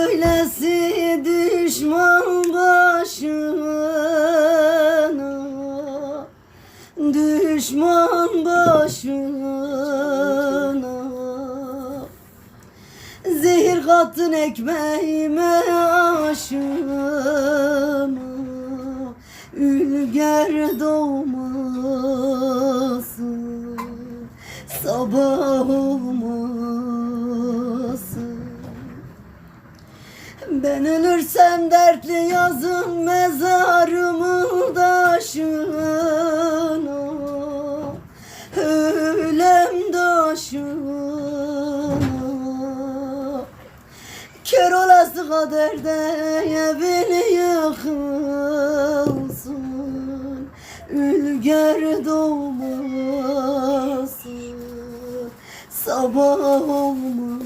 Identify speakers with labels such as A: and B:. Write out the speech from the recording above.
A: böylesi düşman başına. Düşman başına. Zehir kattın ekmeğime aşıma Ülger doğmasın Sabah olmasın Ben ölürsem dertli yazın mezarımı taşına Ölem taşına Kör olası kaderde evin yıkılsın. Ülger doğmasın Sabah olmasın